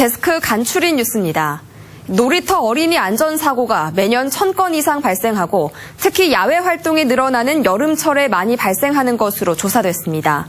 데스크 간추린 뉴스입니다. 놀이터 어린이 안전사고가 매년 1000건 이상 발생하고 특히 야외 활동이 늘어나는 여름철에 많이 발생하는 것으로 조사됐습니다.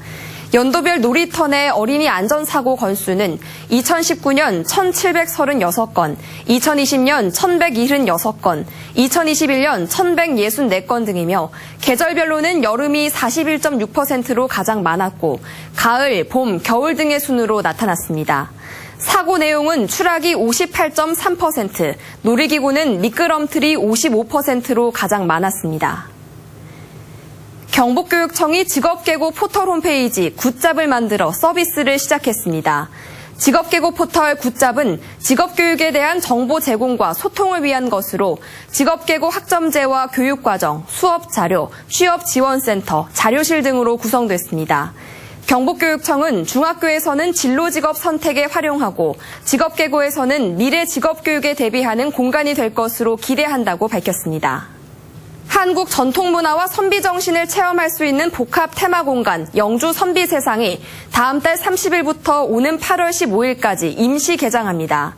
연도별 놀이터 내 어린이 안전사고 건수는 2019년 1736건, 2020년 1176건, 2021년 1164건 등이며 계절별로는 여름이 41.6%로 가장 많았고 가을, 봄, 겨울 등의 순으로 나타났습니다. 사고 내용은 추락이 58.3%, 놀이기구는 미끄럼틀이 55%로 가장 많았습니다. 경북교육청이 직업계고 포털 홈페이지 굿잡을 만들어 서비스를 시작했습니다. 직업계고 포털 굿잡은 직업교육에 대한 정보 제공과 소통을 위한 것으로 직업계고 학점제와 교육과정, 수업 자료, 취업 지원센터, 자료실 등으로 구성됐습니다. 경북교육청은 중학교에서는 진로 직업 선택에 활용하고 직업계고에서는 미래 직업교육에 대비하는 공간이 될 것으로 기대한다고 밝혔습니다. 한국 전통문화와 선비 정신을 체험할 수 있는 복합 테마 공간 영주 선비 세상이 다음 달 30일부터 오는 8월 15일까지 임시 개장합니다.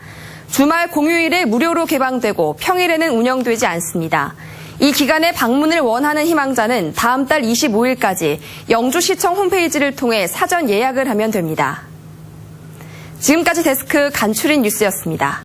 주말 공휴일에 무료로 개방되고 평일에는 운영되지 않습니다. 이 기간에 방문을 원하는 희망자는 다음 달 25일까지 영주시청 홈페이지를 통해 사전 예약을 하면 됩니다. 지금까지 데스크 간추린 뉴스였습니다.